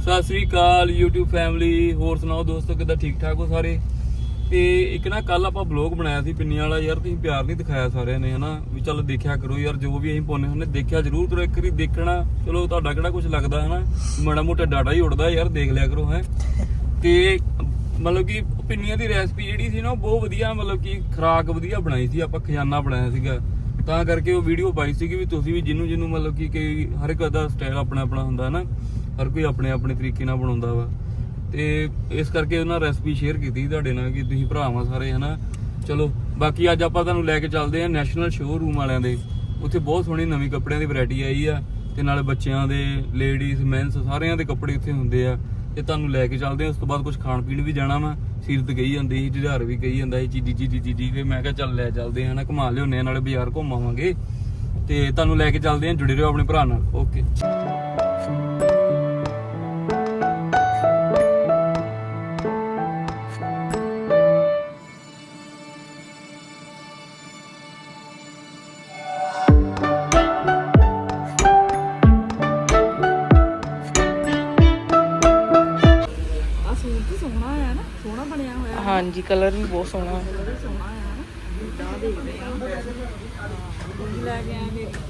ਸਤਿ ਸ੍ਰੀ ਅਕਾਲ YouTube family ਹੋਰ ਸੁਣਾਓ ਦੋਸਤੋ, ਕਿੱਦਾਂ ਠੀਕ ਠਾਕ ਹੋ ਸਾਰੇ? ਤੇ ਇੱਕ ਨਾ ਕੱਲ ਆਪਾਂ ਬਲੌਗ ਬਣਾਇਆ ਸੀ ਪਿੰਨੀਆਂ ਵਾਲਾ ਯਾਰ, ਤੁਸੀਂ ਪਿਆਰ ਨਹੀਂ ਦਿਖਾਇਆ ਸਾਰਿਆਂ ਨੇ, ਹਨਾ? ਵੀ ਚੱਲ ਦੇਖਿਆ ਕਰੋ ਯਾਰ, ਜੋ ਵੀ ਅਸੀਂ ਪਾਉਂਦੇ ਹੁੰਦੇ ਦੇਖਿਆ ਜ਼ਰੂਰ ਕਰੋ, ਇੱਕ ਵਾਰੀ ਦੇਖਣਾ। ਚਲੋ, ਤੁਹਾਡਾ ਕਿਹੜਾ ਕੁਝ ਲੱਗਦਾ, ਹਨਾ? ਮਾੜਾ ਮੋਟਾ ਡਾਟਾ ਹੀ ਉੜਦਾ ਯਾਰ, ਦੇਖ ਲਿਆ ਕਰੋ, ਹੈ? ਤੇ ਮਤਲਬ ਕਿ ਪਿੰਨੀਆਂ ਦੀ ਰੈਸਪੀ ਜਿਹੜੀ ਸੀ ਨਾ, ਉਹ ਬਹੁਤ ਵਧੀਆ, ਮਤਲਬ ਕਿ ਖਰਾਕ ਵਧੀਆ ਬਣਾਈ ਸੀ, ਆਪਾਂ ਖਜ਼ਾਨਾ ਬਣਾਇਆ ਸੀਗਾ। ਤਾਂ ਕਰਕੇ ਉਹ ਵੀਡੀਓ ਪਾਈ ਸੀਗੀ ਵੀ ਤੁਸੀਂ ਵੀ ਜਿਹਨੂੰ ਜਿਹਨੂੰ ਮਤਲਬ ਕਿ ਕਈ ਹਰ ਇੱਕ ਦਾ ਸਟਾਈਲ ਆਪਣਾ ਆਪਣਾ ਹੁੰਦਾ ਹੈ ਨਾ ਹਰ ਕੋਈ ਆਪਣੇ ਆਪਣੇ ਤਰੀਕੇ ਨਾਲ ਬਣਾਉਂਦਾ ਵਾ। ਤੇ ਇਸ ਕਰਕੇ ਉਹਨਾਂ ਰੈਸਪੀ ਸ਼ੇਅਰ ਕੀਤੀ ਤੁਹਾਡੇ ਨਾਲ ਕਿ ਤੁਸੀਂ ਭਰਾਵਾਂ ਸਾਰੇ, ਹਨਾ? ਚਲੋ, ਬਾਕੀ ਅੱਜ ਆਪਾਂ ਤੁਹਾਨੂੰ ਲੈ ਕੇ ਚੱਲਦੇ ਆ ਨੈਸ਼ਨਲ ਸ਼ੋਅਰੂਮ ਵਾਲਿਆਂ ਦੇ। ਉੱਥੇ ਬਹੁਤ ਸੋਹਣੀ ਨਵੀਂ ਕੱਪੜਿਆਂ ਦੀ ਵੈਰਾਈਟੀ ਆਈ ਆ ਤੇ ਨਾਲੇ ਬੱਚਿਆਂ ਦੇ ਲੇਡੀਜ਼ ਮੈਨਸ ਸਾਰਿਆਂ ਦੇ ਕੱਪੜੇ ਉੱਥੇ ਹੁੰਦੇ ਆ। ਤੇ ਤੁਹਾਨੂੰ ਲੈ ਕੇ ਚੱਲਦੇ ਆ ਉਸ ਤੋਂ ਬਾਅਦ ਕੁਝ ਖਾਣ ਪੀਣ ਵੀ ਜਾਣਾ ਵਾ। ਸੀਰਤ ਗਈ ਜਾਂਦੀ ਸੀ, ਜੁਝਾਰ ਵੀ ਗਈ ਜਾਂਦਾ ਸੀ, ਚੀਜੀ ਚੀਜੀ ਚੀਜੀ। ਤੇ ਮੈਂ ਕਿਹਾ ਚੱਲ ਲੈ ਚੱਲਦੇ ਆ ਨਾ ਘੁਮਾ ਲਿਆਉਂਦੇ ਆ ਨਾਲੇ ਬਾਜ਼ਾਰ ਘੁੰਮਾਵਾਂਗੇ ਤੇ ਤੁਹਾਨੂੰ ਲੈ ਕੇ ਚੱਲਦੇ ਆ ਜੁੜੇ ਰਹੋ ਆਪਣੇ ਭਰਾ ਨਾਲ। ਓਕੇ ਕਲਰ ਵੀ ਬਹੁਤ ਸੋਹਣਾ ਹੈ। ਆ।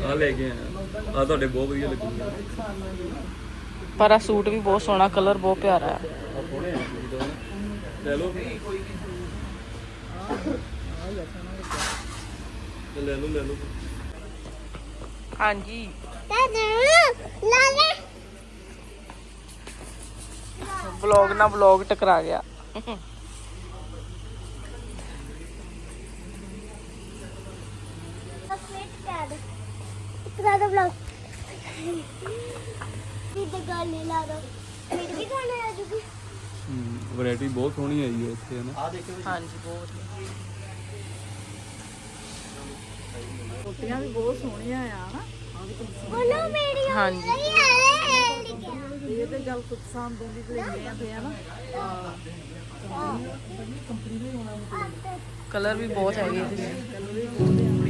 ਨਾ। ਲੈ ਕੇ ਆ। ਆਇਆ ਤੁਹਾਡੇ ਬਹੁਤ ਵਧੀਆ ਲੱਗੂਗਾ ਪਰ ਆ ਸੂਟ ਵੀ ਬਹੁਤ ਸੋਹਣਾ ਕਲਰ ਬਹੁਤ ਪਿਆਰਾ ਹੈ। ਆ ਸੋਹਣੇ ਆ ਸੂਟ। ਦੋਨੋਂ। ਲੈ ਲਓ। ਤੇ ਲੈ ਲਓ ਲੈ ਲਓ। ਹਾਂਜੀ। ਵਲੌਗ ਨਾਲ ਵਲੌਗ ਟਕਰਾ ਗਿਆ। ਇਤਨਾ ਦਾ ਵਲੌਗ ਵੀ ਤੇ ਗੱਲ ਨਹੀਂ ਲਾ ਦੋ ਫਿਰ ਵੀ ਗਾਣਾ ਆ ਜੂਗੀ ਵੈਰਾਈਟੀ ਬਹੁਤ ਸੋਹਣੀ ਆਈ ਹੈ ਇੱਥੇ ਹਨਾ ਹਾਂਜੀ ਬਹੁਤ। ਕੋਟੀਆਂ ਵੀ ਬਹੁਤ ਸੋਹਣੀਆਂ ਆ ਨਾ ਬੋਲੋ ਮੇਰੀ ਹਾਂਜੀ। ਇਹ ਤੇ ਗੱਲ ਕੁਝ ਪਸੰਦ ਦੀ ਤੇ ਲੈਂਦੇ ਆ ਤੇ ਹਨਾ? ਕਲਰ ਵੀ ਬਹੁਤ ਹੈਗੇ ਇਹਦੇ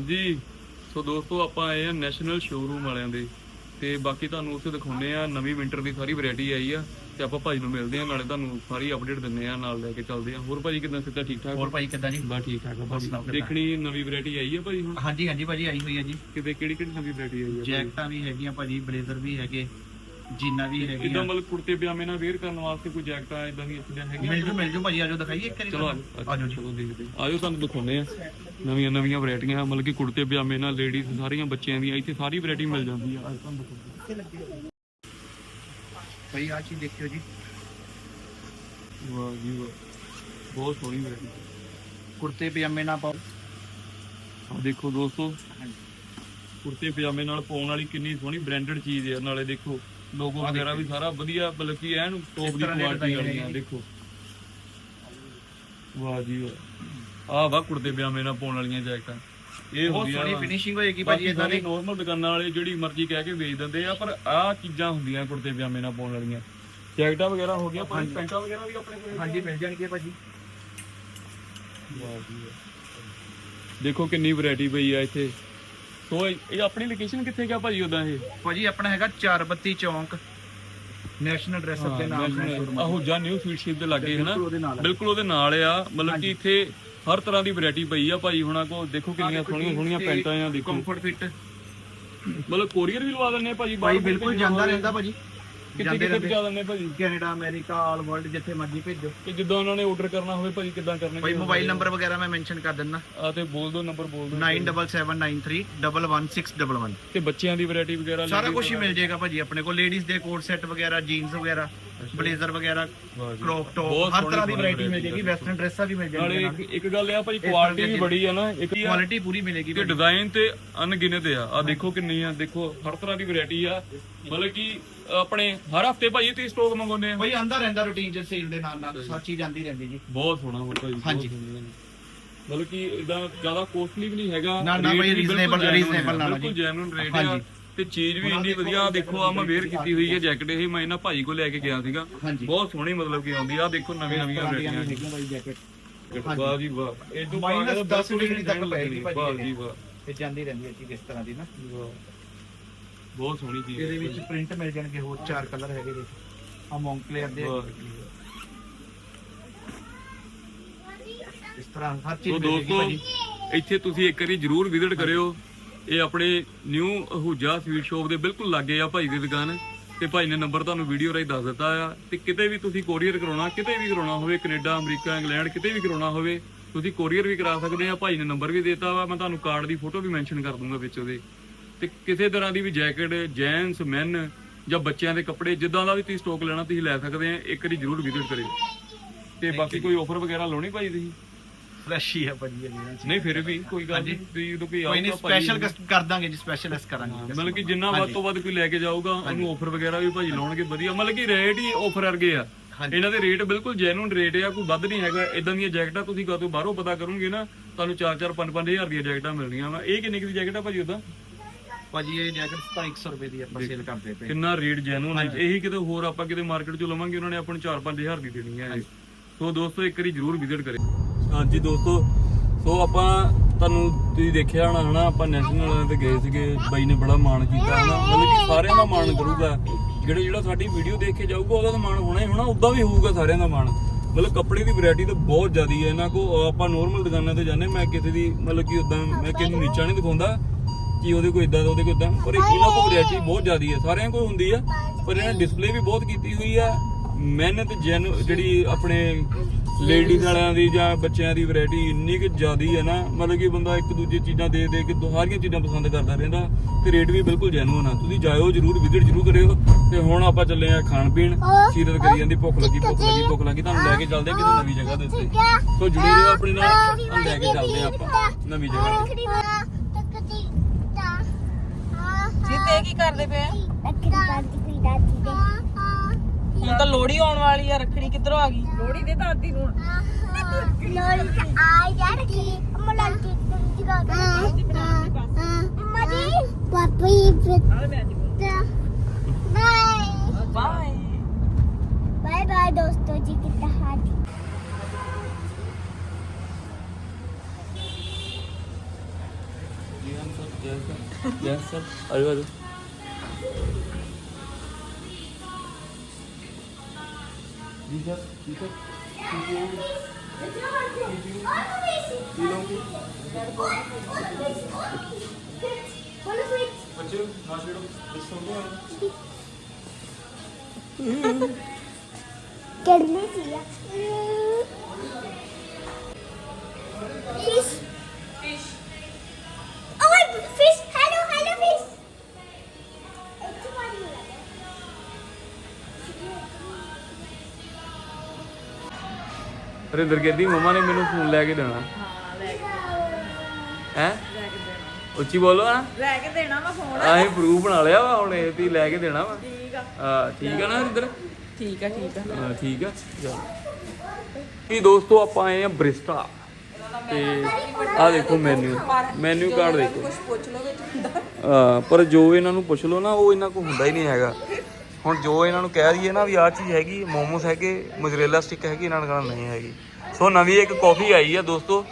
ਹਾਂਜੀ। ਸੋ ਦੋਸਤੋ ਆਪਾਂ ਆਏ ਆ ਨੈਸ਼ਨਲ ਸ਼ੋਰੂਮ ਵਾਲਿਆਂ ਦੇ। ਤੇ ਬਾਕੀ ਤੁਹਾਨੂੰ ਉੱਥੇ ਦਿਖਾਉਨੇ ਆ ਨਵੀਂ ਵਿੰਟਰ ਦੀ ਸਾਰੀ ਵੈਰਾਈਟੀ ਆਈ ਆ। ਤੇ ਆਪਾਂ ਭਾਜੀ ਨੂੰ ਮਿਲਦੇ ਆ ਨਾਲੇ ਤੁਹਾਨੂੰ ਸਾਰੀ ਅਪਡੇਟ ਦਿੰਨੇ ਆ ਨਾਲ ਲੈ ਕੇ ਚੱਲਦੇ ਆ ਹੋਰ ਭਾਜੀ ਕਿਦਾਂ ਸਿੱਧਾ ਠੀਕ ਠਾਕ? ਹੋਰ ਭਾਈ ਕਿੱਦਾਂ ਜੀ? ਬਾ ਠੀਕ ਠਾਕ ਆ ਭਾਜੀ। ਸੁਣਾਓ ਕਿੱਦਾਂ? ਦੇਖਣੀ ਨਵੀਂ ਵੈਰਾਈਟੀ ਆਈ ਆ ਭਾਜੀ ਹੁਣ? ਹਾਂਜੀ ਹਾਂਜੀ ਭਾਜੀ ਆਈ ਹੋਈ ਹੈ ਜੀ। ਕਿਤੇ ਕਿਹੜੀ ਕਿਹੜੀ ਨਵੀਂ ਵੈਰਾਈਟੀ ਆਈ ਆ ਭਾਜੀ? ਜੈਕਟਾਂ ਵੀ ਹੈਗੀਆਂ ਭਾਜੀ ਬਲੇਜ਼ਰ ਵੀ ਹੈਗੇ। ਜੀਨਾਂ ਵੀ ਇਦਾਂ ਹੈਗੀਆਂ ਮਤਲਬ ਕੁੜਤੇ ਪਜਾਮੇ ਨਾਲ ਵੇਅਰ ਕਰਨ ਵਾਸਤੇ ਕੋਈ ਜੈਕਟਾਂ ਇਦਾਂ ਦੀਆਂ ਚੀਜ਼ਾਂ ਹੈਗੀਆਂ? ਮਿਲ ਜੂ ਮਿਲ ਜੂ ਭਾਜੀ ਆਜੋ ਦਿਖਾਈਏ ਇੱਕ ਵਾਰੀ ਚਲੋ? ਆਜੋ ਜੀ। ਚਲੋ ਦੇਖਦੇ ਹਾਂ। ਆਜੋ ਤੁਹਾਨੂੰ ਦਿਖਾਉਂਦੇ ਆ ਨਵੀਆਂ ਨਵੀਆਂ ਵੈਰਾਈਟੀਆਂ ਮਤਲਬ ਕਿ ਕੁੜਤੇ ਪਜਾਮੇ ਨਾਲ ਲੇਡੀਜ਼ ਸਾਰੀਆਂ ਬੱਚਿਆਂ ਦੀਆਂ ਇੱਥੇ ਸਾਰੀ ਵੈਰਾਈਟੀ ਮਿਲ ਜਾਂਦੀ ਆ। ਅੱਜ ਤੁਹਾਨੂੰ ਦਿਖਾਉਂਦੇ ਭਾਈ ਆ ਚੀਜ਼ ਦੇਖਿਓ ਜੀ। ਵਾਹ ਜੀ ਵਾਹ। ਬਹੁਤ ਸੋਹਣੀ ਵੈਰਾਈਟੀ ਕੁੜਤੇ ਪਜਾਮੇ ਨਾਲ ਪਾਓ। ਆ ਦੇਖੋ ਦੋਸਤੋ। ਕੁੜਤੇ ਪਜਾਮੇ ਨਾਲ ਪਾਉਣ ਵਾਲੀ ਕਿੰਨੀ ਸੋਹਣੀ ਬ੍ਰਾਂਡਡ ਚੀਜ਼ ਹੈ ਨਾਲੇ ਦੇਖੋ ਲੋਗੋ ਵਗੈਰਾ ਵੀ ਸਾਰਾ ਵਧੀਆ ਮਤਲਬ ਕਿ ਐਨ ਟੋਪ ਦੀ ਕੁਆਲਿਟੀ ਵਾਲੀਆਂ। ਦੇਖੋ। ਵਾਹ ਜੀ ਵਾਹ। ਆਹ ਵਾ ਕੁੜਤੇ ਪਜਾਮੇ ਨਾਲ ਪਾਉਣ ਵਾਲੀਆਂ ਜੈਕਟਾਂ। ਇਹ ਬਹੁਤ ਸੋਹਣੀ। ਫਿਨਿਸ਼ਿੰਗ ਹੋਏਗੀ ਭਾਜੀ ਇਦਾਂ ਦੀ। ਨੋਰਮਲ ਦੁਕਾਨਾਂ ਵਾਲੇ ਜਿਹੜੀ ਮਰਜ਼ੀ ਕਹਿ ਕੇ ਵੇਚ ਦਿੰਦੇ ਆ ਪਰ ਆਹ ਚੀਜ਼ਾਂ ਹੁੰਦੀਆਂ ਕੁੜਤੇ ਪਜਾਮੇ ਨਾਲ ਪਾਉਣ ਵਾਲੀਆਂ। ਜੈਕਟਾਂ ਵਗੈਰਾ ਹੋ ਗਿਆ ਪਰ ਪੈਂਟਾਂ ਵਗੈਰਾ ਵੀ ਆਪਣੇ ਕੋਲ ਹਾਂਜੀ ਮਿਲ ਜਾਣਗੇ ਭਾਜੀ। ਵਾਹ ਜੀ। ਦੇਖੋ ਕਿੰਨੀ ਵੈਰਾਈਟੀ ਪਈ ਆ ਇੱਥੇ। ਸੋ ਇਹ ਇਹ ਆਪਣੀ ਲੋਕੇਸ਼ਨ ਕਿੱਥੇ ਗਿਆ ਭਾਜੀ ਉਦਾਂ ਇਹ? ਭਾਜੀ ਆਪਣਾ ਹੈਗਾ 432 ਚੌਂਕ। ਨੈਸ਼ਨਲ ਡਰੈਸ ਅਪ ਦੇ ਨਾਮ ਨਾਲ ਆਹੋ ਜਾਂ ਨਿਊ ਸਵੀਟ ਸ਼ੀਪ ਦੇ ਲਾਗੇ ਹੈ ਨਾ? ਬਿਲਕੁਲ ਉਹਦੇ ਨਾਲ ਹੈ। ਬਿਲਕੁਲ ਉਹਦੇ ਨਾਲ ਆ। ਮਤਲਬ ਕਿ ਇੱਥੇ ਹਰ ਤਰ੍ਹਾਂ ਦੀ ਵੈਰਾਈਟੀ ਪਈ ਆ ਭਾਜੀ ਹੁਣਾਂ ਕੋਲ ਦੇਖੋ ਕਿੰਨੀਆਂ ਸੋਹਣੀਆਂ ਸੋਹਣੀਆਂ ਪੈਂਟਾਂ ਆ ਦੇਖੋ। ਕੰਫਰਟ ਫਿੱਟ ਮਤਲਬ ਕੋਰੀਅਰ ਵੀ ਲਵਾ ਦਿੰਨੇ ਆ ਭਾਜੀ ਭਾਈ ਬਾਹਰ ਬਿਲਕੁਲ ਜਾਂਦਾ ਰਹਿੰਦਾ ਭਾਜੀ। ਕਿੱਥੇ ਜਾਂਦੇ ਕਿੱਥੇ ਰਹਿੰਦੇ। ਪਹੁੰਚਾ ਦਿੰਨੇ ਭਾਜੀ? ਕੈਨੇਡਾ ਅਮਰੀਕਾ ਆਲ ਵਰਲਡ ਜਿੱਥੇ ਮਰਜ਼ੀ ਭੇਜੋ। ਕਿ ਜਿੱਦਾਂ ਉਹਨਾਂ ਨੇ ਆਰਡਰ ਕਰਨਾ ਹੋਵੇ ਭਾਜੀ ਕਿੱਦਾਂ ਕਰਨਗੇ ਭਾਈ ਮੋਬਾਈਲ ਨੰਬਰ ਵਗੈਰਾ ਮੈਂ ਮੈਂਸ਼ਨ ਕਰ ਦਿੰਦਾ। ਆ ਤੇ ਬੋਲ ਦਿਓ ਨੰਬਰ ਬੋਲ ਦਿਓ। 9779311611 ਤੇ ਬੱਚਿਆਂ ਦੀ ਵੈਰਾਈਟੀ ਵਗੈਰਾ ਸਾਰਾ ਕੁਝ ਹੀ ਮਿਲ ਜਾਏਗਾ ਭਾਜੀ ਆਪਣੇ ਕੋਲ। ਲੇਡੀਜ਼ ਦੇ ਕੋਟ ਸੈੱਟ ਵਗੈਰਾ ਜੀਨਸ ਵਗੈਰਾ ਬਲੇਜ਼ਰ ਵਗੈਰਾ। ਕ੍ਰੌਪ ਟੌਪ ਹਰ ਤਰ੍ਹਾਂ ਦੀ ਵੈਰਾਈਟੀ ਮਿਲ ਜਾਏਗੀ। ਵੈਸਟਰਨ ਡਰੈਸਾਂ ਵੀ ਮਿਲ ਨਾਲੇ ਜਾਣਗੀਆਂ ਇੱਕ ਇੱਕ ਗੱਲ ਇਹ ਆ ਭਾਜੀ ਕੁਆਲਿਟੀ ਵੀ ਬੜੀ ਆ ਨਾ। ਇੱਕ ਕੁਆਲਿਟੀ ਪੂਰੀ ਮਿਲੇਗੀ ਤੇ ਡਿਜ਼ਾਈਨ ਤੇ ਅਣਗਿਣਤ ਆ। ਆ ਦੇਖੋ ਕਿੰਨੀ ਆ। ਦੇਖੋ ਹਰ ਤਰ੍ਹਾਂ ਦੀ ਵੈਰਾਈਟੀ ਆ। ਮਤਲਬ ਕਿ ਆਪਣੇ ਹਰ ਹਫ਼ਤੇ ਭਾਜੀ ਤੁਸੀਂ ਸਟਾਕ ਮੰਗਾਉਂਦੇ ਆ ਕੋਈ ਆਂਦਾ ਰਹਿੰਦਾ ਰੂਟੀਨ ਚ ਸੇਲ ਦੇ ਨਾਲ ਨਾਲ ਹਰ ਚੀਜ਼ ਆਂਦੀ ਰਹਿੰਦੀ ਜੀ ਬਹੁਤ ਸੋਹਣਾ ਹੋ ਭਾਜੀ ਬਹੁਤ ਹਾਂਜੀ। ਸੋਹਣਾ। ਮਤਲਬ ਕਿ ਇਦਾਂ ਜ਼ਿਆਦਾ ਕੋਸਟਲੀ ਵੀ ਨਹੀਂ ਹੈਗਾ ਨਾ, ਨਾ rate ਭਾਈ, ਵੀ ਬਿਲਕੁਲ reasonable- genuine reasonable ਆ, ਨਾਲ ਬਿਲਕੁਲ ਜੀ। ਜੈਨੂਨ ਰੇਟ ਆ ਹਾਂਜੀ। ਤੇ ਚੀਜ਼ ਵੀ ਇੰਨੀ ਵਧੀਆ ਦੇਖੋ ਆ ਮੈਂ ਵੇਅਰ ਕੀਤੀ ਹੋਈ ਹੈ ਜੈਕਟ ਇਹ ਮੈਂ ਇਹਨਾਂ ਭਾਜੀ ਕੋਲ ਲੈ ਕੇ ਗਿਆ ਸੀਗਾ ਹਾਂਜੀ। ਬਹੁਤ ਸੋਹਣੀ ਮਤਲਬ ਕਿ ਆਉਂਦੀ ਆ ਦੇਖੋ ਨਵੀਂ ਨਵੀਆਂ ਵੈਰਾਈਟੀਆਂ ਹੈਗੀਆਂ ਬਾਈ ਜੈਕਟ ਵਾਹ ਜੀ ਵਾਹ ਇਹ ਤੋਂ Minus ਬਾਅਦ ਦਸ ਡਿਗਰੀ ਤੱਕ ਪਏਗੀ ਭਾਜੀ ਵਾਹ। ਜੀ ਵਾਹ ਤੇ ਜਾਂਦੀ ਰਹਿੰਦੀ ਹੈ ਚੀਜ਼ ਇਸ ਤਰ੍ਹਾਂ ਦੀ ਨਾ ਵਾਹ। ਬਹੁਤ ਸੋਹਣੀ ਚੀਜ਼ ਇਹਦੇ ਵਿੱਚ ਪ੍ਰਿੰਟ ਮਿਲ ਜਾਣਗੇ ਹੋਰ ਚਾਰ ਕਲਰ ਹੈਗੇ ਜੀ ਆ ਮੌਂਕਲੇਅਰ ਦੇ। ਇਸ ਤਰ੍ਹਾਂ ਹਰ ਚੀਜ਼ ਮਿਲੇਗੀ ਦੋਸਤੋ ਭਾਜੀ। ਇੱਥੇ ਤੁਸੀਂ ਇੱਕ ਵਾਰੀ ਜਰੂਰ ਵਿਜ਼ਿਟ ਕਰਿਓ। ਇਹ ਆਪਣੇ ਨਿਊ ਹੂਜਾ ਸਵੀਟ ਸ਼ਾਪ ਦੇ ਬਿਲਕੁਲ ਲਾਗੇ ਆ ਭਾਈ ਦੀ ਦੁਕਾਨ। ਤੇ ਭਾਈ ਨੇ ਨੰਬਰ ਤੁਹਾਨੂੰ ਵੀਡੀਓ ਰਾਹੀਂ ਦੱਸ ਦਿੱਤਾ ਆ। ਤੇ ਕਿਤੇ ਵੀ ਤੁਸੀਂ ਕੋਰੀਅਰ ਕਰਾਉਣਾ ਕਿਤੇ ਵੀ ਕਰਾਉਣਾ ਹੋਵੇ ਕੈਨੇਡਾ ਅਮਰੀਕਾ ਇੰਗਲੈਂਡ ਕਿਤੇ ਵੀ ਕਰਾਉਣਾ ਹੋਵੇ ਤੁਸੀਂ ਕੋਰੀਅਰ ਵੀ ਕਰਾ ਸਕਦੇ ਆ। ਭਾਈ ਨੇ ਨੰਬਰ ਵੀ ਦਿੱਤਾ ਵਾ। ਮੈਂ ਤੁਹਾਨੂੰ ਕਾਰਡ ਦੀ ਫੋਟੋ ਵੀ ਮੈਂਸ਼ਨ ਕਰ ਦੂੰਗਾ ਵਿੱਚ ਉਹਦੇ। ਤੇ ਕਿਸੇ ਤਰ੍ਹਾਂ ਦੀ ਵੀ ਜੈਕਟ ਜੈਂਟਸ ਮੈਨ ਜਾਂ ਬੱਚਿਆਂ ਦੇ ਕੱਪੜੇ ਜਿੱਦਾਂ ਦਾ ਵੀ ਤੁਸੀਂ ਸਟਾਕ ਲੈਣਾ ਤੁਸੀਂ ਲੈ ਸਕਦੇ ਆ ਇੱਕ ਵਾਰੀ ਜਰੂਰ ਵਿਜ਼ਿਟ ਕਰਿਓ। ਤੇ ਬਾਕੀ ਕੋਈ ਆਫਰ ਵਗੈਰਾ ਲਾਉਣੀ ਭਾਈ ਤੁਸੀਂ? ਫਰੈਸ਼ ਹੀ ਹੈ ਭਾਜੀ ਇਹ ਨਹੀਂ ਫਿਰ ਵੀ ਕੋਈ ਗੱਲ ਨਹੀਂ ਤੁਸੀਂ ਜਦੋਂ ਕੋਈ ਕੋਈ ਨਹੀਂ ਆਊਗਾ ਭਾਈ ਸਪੈਸ਼ਲ ਕਰ ਦਾਂਗੇ ਜੀ ਸਪੈਸ਼ਲ ਕਰਾਂਗੇ ਮਤਲਬ ਕਿ ਜਿੰਨਾ ਵੱਧ ਤੋਂ ਵੱਧ ਕੋਈ ਲੈ ਕੇ ਜਾਊਗਾ ਉਹਨੂੰ ਆਫਰ ਵਗੈਰਾ ਵੀ ਭਾਜੀ ਲਾਉਣਗੇ ਵਧੀਆ। ਮਤਲਬ ਕਿ ਰੇਟ ਹੀ ਆਫਰ ਵਰਗੇ ਆ। ਇਹਨਾਂ ਦੇ ਰੇਟ ਬਿਲਕੁਲ ਜੈਨੂਨ ਰੇਟ ਆ ਕੋਈ ਵੱਧ ਨਹੀਂ ਹੈਗਾ। ਇਦਾਂ ਦੀਆਂ ਜੈਕਟਾਂ ਤੁਸੀਂ ਕਦੋਂ ਬਾਹਰੋਂ ਪਤਾ ਕਰੋਗੇ ਨਾ ਤੁਹਾਨੂੰ 4-4 5-5 ਹਜ਼ਾਰ ਦੀਆਂ ਜੈਕਟਾਂ ਮਿਲਣੀਆਂ ਵਾ। ਇਹ ਕਿੰਨੇ ਕੁ ਦੀ ਜੈਕਟ ਆ ਭਾਜੀ ਉਦਾਂ ਭਾਜੀ ਇਹ ਜੈਕਟ 2700 ਰੁਪਏ ਦੀ ਆਪਾਂ ਸੇਲ ਕਰਦੇ ਪਏ। ਕਿੰਨਾ ਰੇਟ ਜੈਨੂਨ ਹੈ ਇਹੀ ਕਿਤੇ ਹੋਰ ਆਪਾਂ ਕਿਤੇ ਮਾਰਕੀਟ ਚੋਂ ਲਵਾਂਗੇ ਉਹਨਾਂ ਨੇ ਆਪਾਂ ਨੂੰ 4-5 ਹਜ਼ਾਰ ਦੀ ਦੇਣੀ ਹੈ ਇਹ। ਸੋ ਦੋਸਤੋ ਇੱਕ ਵਾਰੀ ਜਰੂਰ ਵਿਜ਼ਿਟ ਕਰੇ ਹਾਂਜੀ ਦੋਸਤੋ ਸੋ ਆਪਾਂ ਤੁਹਾਨੂੰ ਤੁਸੀਂ ਦੇਖਿਆ ਹੋਣਾ ਹਨਾ ਆਪਾਂ ਨੈਸ਼ਨਲ ਤੇ ਗਏ ਸੀਗੇ। ਬਾਈ ਨੇ ਬੜਾ ਮਾਣ ਕੀਤਾ ਹਨਾ। ਮਤਲਬ ਕਿ ਸਾਰਿਆਂ ਦਾ ਮਾਣ ਕਰੂਗਾ। ਜਿਹੜਾ ਜਿਹੜਾ ਸਾਡੀ ਵੀਡੀਓ ਦੇਖ ਕੇ ਜਾਊਗਾ ਉਹਦਾ ਤਾਂ ਮਾਣ ਹੋਣਾ ਹੀ ਹੋਣਾ ਉਦਾਂ ਵੀ ਹੋਊਗਾ ਸਾਰਿਆਂ ਦਾ ਮਾਣ। ਮਤਲਬ ਕੱਪੜੇ ਦੀ ਵੈਰਾਈਟੀ ਤਾਂ ਬਹੁਤ ਜ਼ਿਆਦੀ ਹੈ। ਇਹਨਾਂ ਕੋ ਆਪਾਂ ਨੋਰਮਲ ਦੁਕਾਨਾਂ ਤੇ ਜਾਂਦੇ ਮੈਂ ਕਿਸੇ ਦੀ ਮਤਲਬ ਕਿ ਉਦਾਂ ਮੈਂ ਕਿਸੇ ਨੂੰ ਨੀਚਾ ਨਹੀਂ ਦਿਖਾਉਂਦਾ। ਕਿ ਉਹਦੇ ਕੋਲ ਇਦਾਂ ਦਾ, ਉਹਦੇ ਕੋਲ ਇਦਾਂ ਪਰ ਇਹਨਾਂ ਕੋਲ ਵੈਰਾਈਟੀ ਬਹੁਤ ਜ਼ਿਆਦੀ ਹੈ। ਸਾਰਿਆਂ ਕੋਲ ਹੁੰਦੀ ਆ, ਪਰ ਇਹਨਾਂ ਡਿਸਪਲੇ ਵੀ ਬਹੁਤ ਕੀਤੀ ਹੋਈ ਆ। ਮਿਹਨਤ ਜੈਨ, ਜਿਹੜੀ ਆਪਣੇ ਲੇਡੀਜ਼ ਵਾਲਿਆਂ ਦੀ ਜਾਂ ਬੱਚਿਆਂ ਦੀ ਵੈਰਾਈਟੀ ਇੰਨੀ ਕਿ ਜ਼ਿਆਦੀ ਹੈ ਨਾ, ਮਤਲਬ ਕਿ ਬੰਦਾ ਇੱਕ ਦੂਜੇ ਚੀਜ਼ਾਂ ਦੇ ਦੇ ਕੇ ਸਾਰੀਆਂ ਚੀਜ਼ਾਂ ਪਸੰਦ ਕਰਦਾ ਰਹਿੰਦਾ, ਤੇ ਰੇਟ ਵੀ ਬਿਲਕੁਲ ਜੈਨੂਨ ਆ। ਤੁਸੀਂ ਜਾਇਓ ਜਰੂਰ ਵਿਜ਼ਿਟ ਜਰੂਰ ਕਰਿਓ, ਤੇ ਹੁਣ ਆਪਾਂ ਚੱਲੇ ਆ ਖਾਣ ਪੀਣ। ਸੀਰਤ ਕਰੀ ਜਾਂਦੀ, ਭੁੱਖ ਲੱਗੀ ਭੁੱਖ ਲੱਗੀ ਭੁੱਖ ਲੱਗੀ, ਤੁਹਾਨੂੰ ਲੈ ਕੇ ਚੱਲਦੇ ਆ ਕਿਸੇ ਨਵੀਂ ਜਗ੍ਹਾ ਦੇ ਉੱਤੇ। ਸੋ ਜੁੜੇ ਰਹੋ ਆਪਣੇ ਨਾਲ ਲੈ ਕੇ ਚੱਲਦੇ ਆ ਆਪਾਂ, ਨਵੀਂ ਜਗ੍ਹਾ ਤੇ। ਇਹ ਕੀ ਕਰਦੇ ਪਏ ਆ ਰੱਖੜੀ ਬੰਦੀ ਕੋਈ ਦਾਦੀ ਦੇ ਹੁਣ ਤਾਂ ਲੋਹੜੀ ਆਉਣ ਵਾਲੀ ਆ ਰੱਖੜੀ ਕਿੱਧਰੋਂ ਆ ਗਈ ਲੋੜੀ ਦੇ ਦਾਦੀ ਨੂੰ ਲੋਰੀ ਚ ਆ ਯਾਰ ਕੀ ਮੁੰਡਾ ਕੀ ਜਗਾ ਮਮਾ ਜੀ ਪਾਪੀ ਬਾਏ ਬਾਏ ਦੋਸਤੋ ਜੀ ਕਿਤਾ ਹਾਜੀ Yes, sir. Yes, sir. Are you? Are you? Diyeceğiz. Diyeceğiz. Açıyorum. Açıyorum. Gelmez ya. Rinder ਕਹਿੰਦੀ ਮਮਾ ਨੇ ਮੈਨੂੰ ਫੋਨ ਲੈ ਕੇ ਦੇਣਾ। ਹਾਂ ਲੈ ਕੇ ਹੈ? ਲੈ ਕੇ ਦੇਣਾ। ਉੱਚੀ ਬੋਲੋ ਨਾ। ਲੈ ਕੇ ਦੇਣਾ ਵਾ ਫੋਨ ਆਹੀ ਪ੍ਰੂਫ ਬਣਾ ਲਿਆ ਵਾ ਹੁਣ ਇਹ ਵੀ ਲੈ ਕੇ ਦੇਣਾ ਵਾ। ਠੀਕ ਆ। ਹਾਂ ਠੀਕ ਆ ਨਾ ਰਿੰਦਰ? ਠੀਕ ਆ ਠੀਕ ਆ। ਹਾਂ ਠੀਕ ਆ। ਇਹ ਦੋਸਤੋ ਆਪਾਂ ਆਏ ਆ ਬ੍ਰਿਸਟਾ ਤੇ ਆ ਦੇਖੋ ਮੈਨੂ ਮੈਨੂ ਕਾਰਡ ਦੇਖੋ। ਕੁਝ ਪੁੱਛ ਲਓ ਵਿੱਚ ਹੁੰਦਾ। ਹਾਂ, ਪਰ ਜੋ ਇਹਨਾਂ ਨੂੰ ਪੁੱਛ ਲਓ ਨਾ ਉਹ ਇਹਨਾਂ ਕੋਲ ਹੁੰਦਾ ਹੀ ਨਹੀਂ ਹੈਗਾ। ਹੁਣ ਜੋ ਇਹਨਾਂ ਨੂੰ ਕਹਿ ਦਈਏ ਨਾ ਵੀ ਆਹ ਚੀਜ਼ ਹੈਗੀ ਮੋਮੋਸ ਹੈਗੇ ਮੋਜ਼ਰੇਲਾ ਸਟਿਕ ਹੈਗੀ ਇਹਨਾਂ ਨਾਲ ਨਹੀਂ ਹੈਗੀ। ਸੋ ਨਵੀਂ ਇੱਕ ਕਾਫੀ ਆਈ ਆ ਦੋਸਤੋ।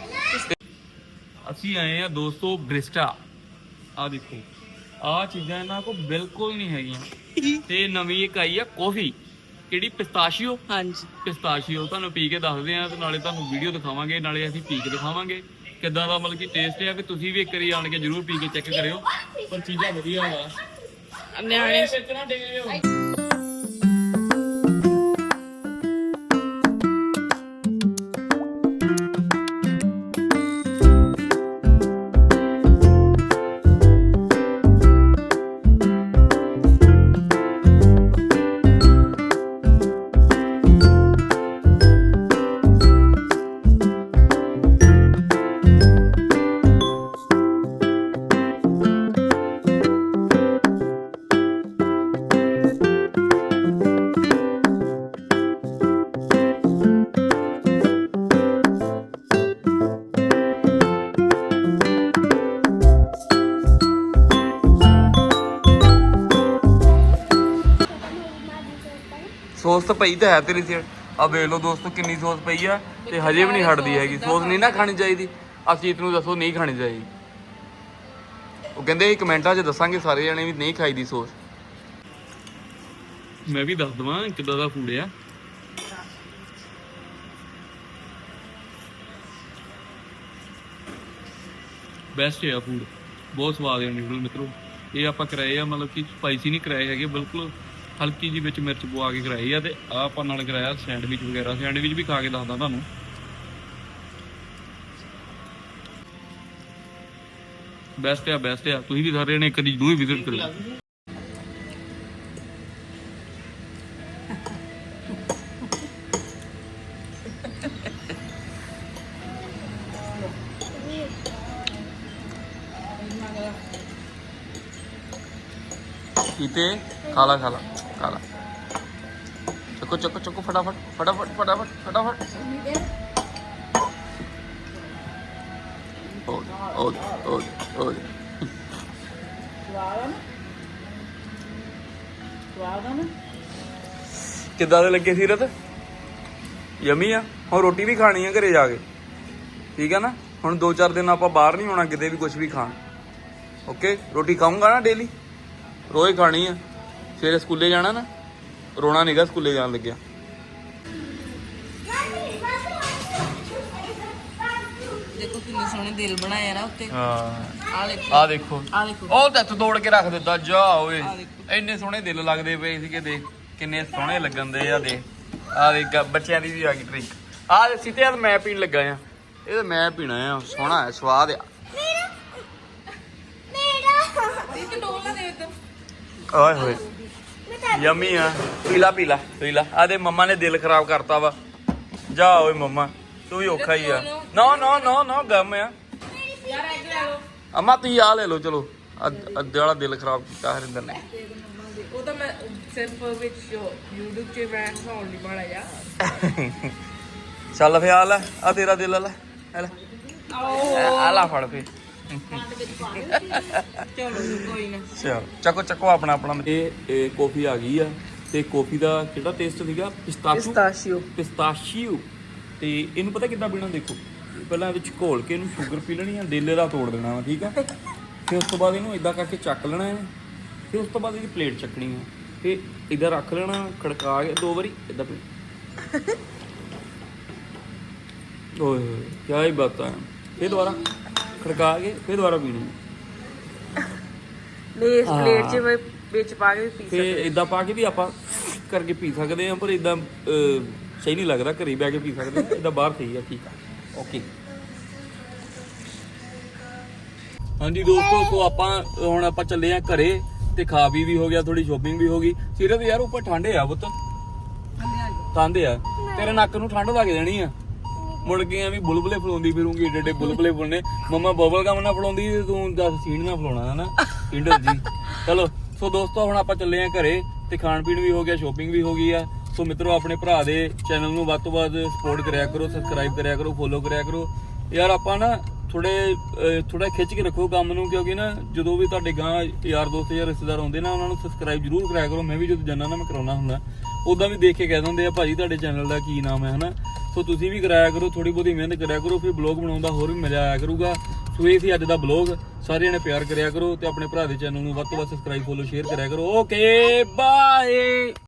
ਅਸੀਂ ਆਏ ਆ ਦੋਸਤੋ ਬ੍ਰਿਸਟਾ। ਆ ਦੇਖੋ ਆਹ ਚੀਜ਼ਾਂ ਇਹਨਾਂ ਕੋਲ ਬਿਲਕੁਲ ਨਹੀਂ ਹੈਗੀਆਂ। ਤੇ ਨਵੀਂ ਇੱਕ ਆਈ ਆ ਕਾਫੀ। ਕਿਹੜੀ? ਪਿਸਤਾਸ਼ੀਓ? ਹਾਂਜੀ। ਪਿਸਤਾਸ਼ੀਓ ਤੁਹਾਨੂੰ ਪੀ ਕੇ ਦੱਸਦੇ ਆ ਤੇ ਨਾਲੇ ਤੁਹਾਨੂੰ ਵੀਡੀਓ ਦਿਖਾਵਾਂਗੇ ਨਾਲੇ ਅਸੀਂ ਪੀ ਕੇ ਦਿਖਾਵਾਂਗੇ। ਕਿੱਦਾਂ ਦਾ ਮਤਲਬ ਕਿ ਟੇਸਟ ਹੈ ਕਿ ਤੁਸੀਂ ਵੀ ਇੱਕ ਵਾਰੀ ਆਣ ਕੇ ਜਰੂਰ ਪੀ ਕੇ ਚੈੱਕ ਕਰਿਓ। ਪਰ ਚੀਜ਼ਾਂ ਵਧੀਆ ਵਾ। ਨਿਆਣੇ ਵੇਚਣਾ ਡੇ ਸੌਸ ਤਾਂ ਪਈ ਤਾਂ ਹੈ ਤੇਰੀ ਸੀ ਆ ਵੇਖ ਲਓ ਦੋਸਤੋ ਕਿੰਨੀ ਸੌਸ ਪਈ ਆ ਤੇ ਹਜੇ ਵੀ ਨਹੀਂ ਹਟਦੀ ਹੈਗੀ। ਸੌਸ ਨਹੀਂ ਨਾ ਖਾਣੀ। ਚਾਹੀਦੀ। ਅਸੀਤ ਨੂੰ ਦੱਸੋ ਨਹੀਂ ਖਾਣੀ ਚਾਹੀਦੀ। ਉਹ ਕਹਿੰਦੇ ਕਮੈਂਟਾਂ 'ਚ ਦੱਸਾਂਗੇ ਸਾਰੇ ਜਣੇ ਵੀ ਨਹੀਂ ਖਾਈਦੀ ਸੌਸ। ਮੈਂ ਵੀ ਦੱਸ ਦਵਾਂ ਕਿੱਦਾਂ ਦਾ ਫੂਡ ਆ। ਬੈਸਟ ਹੈ ਫੂਡ ਬਹੁਤ ਸਵਾਦ ਹੈ ਨਿਊਡਲ ਮਿੱਤਰੋ। ਇਹ ਆਪਾਂ ਕਰਾਏ ਆ ਮਤਲਬ ਕਿ ਸਪਾਈਸੀ ਨਹੀਂ ਕਰਾਏ ਹੈਗੇ ਬਿਲਕੁਲ ਹਲਕੀ ਜੀ ਵਿੱਚ ਮਿਰਚ ਪਵਾ ਕੇ ਕਰਾਏ ਆ ਤੇ ਆਹ ਆਪਾਂ ਨਾਲ ਕਰਾਇਆ ਸੈਂਡਵਿਚ ਵਗੈਰਾ। ਸੈਂਡਵਿਚ ਵੀ ਖਾ ਕੇ ਦੱਸਦਾ ਤੁਹਾਨੂੰ। ਬੈਸਟ ਆ ਬੈਸਟ ਆ। ਤੁਸੀਂ ਵੀ ਸਾਰੇ ਨੇ ਇੱਕ ਜ਼ਰੂਰ ਵਿਜ਼ਿਟ ਕਰਿਓ। ਕੀਤੇ? ਖਾਲਾ ਖਾਲਾ ਖਾਲਾ ਚੱਕੋ ਚੱਕੋ ਚੱਕੋ ਫਟਾਫਟ ਫਟਾਫਟ ਫਟਾਫਟ ਫਟਾਫਟ ਓ ਓ ਓ ਓ ਕਿੱਦਾਂ ਦੇ ਲੱਗੇ ਸੀਰਤ ਯਮੀ ਆ ਹੁਣ ਰੋਟੀ ਵੀ ਖਾਣੀ ਆ ਘਰੇ ਜਾ ਕੇ ਠੀਕ ਆ ਨਾ ਹੁਣ 2-4 ਦਿਨ ਆਪਾਂ ਬਾਹਰ ਨਹੀਂ ਹੋਣਾ ਕਿਤੇ ਵੀ ਕੁਝ ਵੀ ਖਾਣ ਓਕੇ ਰੋਟੀ ਖਾਊਂਗਾ ਨਾ ਡੇਲੀ ਰੋਜ਼ ਖਾਣੀ ਆ ਸਵੇਰੇ ਸਕੂਲੇ ਜਾਣਾ ਨਾ ਰੋਣਾ ਨਹੀਂਗਾ ਸਕੂਲੇ ਜਾਣ ਲੱਗਿਆ। ਦੇਖੋ ਕਿੰਨੇ ਸੋਹਣੇ ਦਿਲ ਬਣਾਏ ਆ ਨਾ ਉੱਤੇ। ਹਾਂ। ਆ ਦੇਖੋ। ਆ ਦੇਖੋ। ਆ ਦੇਖੋ। ਉਹ ਤੇ ਤੋੜ ਕੇ ਰੱਖ ਦਿੱਤਾ ਜਾ ਓਏ। ਆਹ ਦੇਖੋ। ਇੰਨੇ ਸੋਹਣੇ ਦਿਲ ਲੱਗਦੇ ਪਏ ਸੀਗੇ ਦੇਖ। ਕਿੰਨੇ ਸੋਹਣੇ ਲੱਗਣ ਦੇ ਆ ਦੇ ਆ ਦੇ ਬੱਚਿਆਂ ਦੀ ਵੀ ਆ ਗਈ ਡਰਿੰਕ ਆ ਸਿੱਧੇ ਆ ਮੈਂ ਪੀਣ ਲੱਗਾ ਆ। ਇਹ ਤਾਂ ਮੈਂ ਪੀਣਾ ਆ ਸੋਹਣਾ ਹੈ ਸਵਾਦ ਆ। ਇੱਕ ਡੋਲਾ ਦੇ ਇੱਧਰ। ਓਏ ਹੋਏ। ਯਮੀ ਆ। ਪੀਲਾ ਪੀਲਾ ਪੀਲਾ। ਆ ਦੇ ਮੰਮਾ ਨੇ ਦਿਲ ਖਰਾਬ ਕਰਤਾ ਵਾ। ਜਾ ਓਏ ਮੰਮਾ ਤੂੰ ਵੀ ਔਖਾ ਹੀ ਆ। ਨੋ ਨੋ ਨੋ ਨੋ ਗਮ ਆ। ਯਾਰ ਐਗ ਲੈ ਲਓ ਅਮਾ ਤੀ ਆ ਲੈ ਲਓ ਚਲੋ। ਅੱਧ- ਵਾਲਾ ਦਿਲ ਖਰਾਬ ਕੀਤਾ ਹਰਿੰਦਰ ਨੇ। ਉਹ ਤਾਂ ਮੈਂ ਸਿਰਫ ਵਿੱਚ YouTube 'ਚ ਮੈਂ ਹਸਾਉਣ ਲਈ ਬਣਾਇਆ ਯਾਰ ਚੱਲ ਫੇ ਆ ਲੈ ਆ ਤੇਰਾ ਦਿਲ ਲੈ। ਆ ਲੈ। ਆ ਲੈ ਫੜ ਫੇ ਚਲੋ ਕੋਈ ਨਾ ਚਲ ਚੱਕੋ ਚੱਕੋ ਆਪਣਾ ਆਪਣਾ। ਇਹ ਇਹ ਕਾਫੀ ਆ ਗਈ ਆ। ਤੇ ਕਾਫੀ ਦਾ ਕਿਹੜਾ ਟੇਸਟ ਸੀਗਾ? ਪਿਸਤਾਸ਼ੂ ਪਿਸਤਾਸ਼ੀਓ ਪਿਸਤਾਸ਼ੀਓ ਤੇ ਇਹਨੂੰ ਪਤਾ ਕਿੱਦਾਂ ਪੀਣਾ? ਦੇਖੋ ਪਹਿਲਾਂ ਵਿੱਚ ਘੋਲ ਕੇ ਇਹਨੂੰ ਸ਼ੂਗਰ ਪੀ ਲੈਣੀ ਆ ਡੇਲੇ ਦਾ ਤੋੜ ਦੇਣਾ ਵਾ ਠੀਕ ਆ? ਫਿਰ ਉਸ ਤੋਂ ਬਾਅਦ ਇਹਨੂੰ ਇਦਾਂ ਕਰਕੇ ਚੱਕ ਲੈਣਾ ਹੈ। ਫਿਰ ਉਸ ਤੋਂ ਬਾਅਦ ਇਹਦੀ ਪਲੇਟ ਚੱਕਣੀ ਆ। ਫਿਰ ਇਧਰ ਰੱਖ ਲੈਣਾ ਖੜਕਾ ਕੇ ਦੋ ਵਾਰੀ ਇਦਾਂ ਪੀ। ਓਏ ਹੋਏ ਕੀ ਹੀ ਬਾਤਾਂ। ਹੈ ਫਿਰ ਦੁਬਾਰਾ। ਖੜਕਾ ਕੇ ਫਿਰ ਦੁਬਾਰਾ ਪੀਣੀ। ਲੈ ਇਸ। ਪਲੇਟ 'ਚ ਮੈਂ ਵਿੱਚ ਪਾ ਕੇ ਵੀ ਪੀ ਤੇ ਇਦਾਂ ਪਾ ਕੇ ਵੀ ਆਪਾਂ ਕਰਕੇ ਪੀ ਸਕਦੇ ਆ ਪਰ ਇਦਾਂ ਸਹੀ ਨਹੀਂ ਲੱਗਦਾ ਘਰੇ ਬੈ ਕੇ ਪੀ ਸਕਦੇ ਆ ਇਦਾਂ ਬਾਹਰ ਸਹੀ ਆ ਠੀਕ ਆ। ਓਕੇ। ਹਾਂਜੀ ਦੋਸਤੋ ਸੋ ਆਪਾਂ ਹੁਣ ਆਪਾਂ ਚੱਲੇ ਆ ਘਰੇ ਤੇ ਖਾ ਪੀ ਵੀ ਹੋ ਗਿਆ ਥੋੜੀ ਸ਼ੋਪਿੰਗ ਵੀ ਹੋ ਗਈ। ਸੀਰਤ ਯਾਰ ਉੱਪਰ ਠੰਡੇ ਆ ਪੁੱਤ। ਠੰਡ ਆ। ਤੇਰੇ ਨੱਕ ਨੂੰ ਠੰਡ ਲੱਗ ਜਾਣੀ ਆ। ਮੁੜ ਕੇ ਐਵੇਂ ਬੁਲਬੁਲੇ ਫਲਾਉਂਦੀ ਫਿਰੂੰਗੀ, ਏਡੇ ਏਡੇ ਬੁਲਬੁਲੇ ਫੁੱਲਨੇ ਮੰਮਾ ਬਬਲ ਗਮ ਨਾ ਫਲਾਉਂਦੀ ਤੇ ਤੂੰ ਦੱਸ ਸੀਣ ਨਾ ਫਲਾਉਣਾ ਹਨਾ? ਇੰਡਰ ਜੀ ਚਲੋ, ਸੋ ਦੋਸਤੋ, ਹੁਣ ਆਪਾਂ ਚੱਲੇ ਆ ਘਰੇ ਤੇ ਖਾਣ ਪੀਣ ਵੀ ਹੋ ਗਿਆ ਸ਼ੋਪਿੰਗ ਵੀ ਹੋ ਗਈ ਆ। ਸੋ ਮਿੱਤਰੋ, ਆਪਣੇ ਭਰਾ ਦੇ ਚੈਨਲ ਨੂੰ ਵੱਧ ਤੋਂ ਵੱਧ ਸਪੋਰਟ ਕਰਿਆ ਕਰੋ ਸਬਸਕ੍ਰਾਈਬ ਕਰਿਆ ਕਰੋ ਫੋਲੋ ਕਰਿਆ ਕਰੋ। ਯਾਰ, ਆਪਾਂ ਨਾ ਥੋੜੇ ਥੋੜਾ ਖਿੱਚ ਕੇ ਰੱਖੋ ਕੰਮ ਨੂੰ, ਕਿਉਂਕਿ ਨਾ ਜਦੋਂ ਵੀ ਤੁਹਾਡੇ ਗਾਂ ਯਾਰ ਦੋਸਤ ਜਾਂ ਰਿਸ਼ਤੇਦਾਰ ਆਉਂਦੇ ਨਾ, ਉਹਨਾਂ ਨੂੰ ਸਬਸਕ੍ਰਾਈਬ ਜ਼ਰੂਰ ਕਰਿਆ ਕਰੋ। ਮੈਂ ਵੀ ਜਦੋਂ ਜਾਣਾ ਨਾ, ਮੈਂ ਕਰਾਉਣਾ ਹੁੰਦਾ। ਉਦਾਂ ਵੀ ਦੇਖ ਕੇ ਕਹਿ ਦਿੰਦੇ ਆ, ਭਾਜੀ, ਤੁਹਾਡੇ ਚੈਨਲ ਦਾ ਕੀ ਨਾਮ ਹੈ? ਹਨਾ? ਸੋ ਤੁਸੀਂ ਵੀ ਕਰਾਇਆ ਕਰੋ ਥੋੜੀ ਬਹੁਤੀ ਮਿਹਨਤ ਕਰਿਆ ਕਰੋ, ਫਿਰ ਬਲੌਗ ਬਣਾਉਣ ਦਾ ਹੋਰ ਵੀ ਮਜ਼ਾ ਆਇਆ ਕਰੂਗਾ। ਸੋ ਇਹ ਸੀ ਅੱਜ ਦਾ ਬਲੌਗ ਸਾਰਿਆਂ ਨੇ ਪਿਆਰ ਕਰਿਆ ਕਰੋ ਤੇ ਆਪਣੇ ਭਰਾ ਦੇ ਚੈਨਲ ਨੂੰ ਵੱਧ ਤੋਂ ਵੱਧ ਸਬਸਕ੍ਰਾਈਬ ਫੋਲੋ ਸ਼ੇਅਰ ਕਰਿਆ ਕਰੋ। Okay bye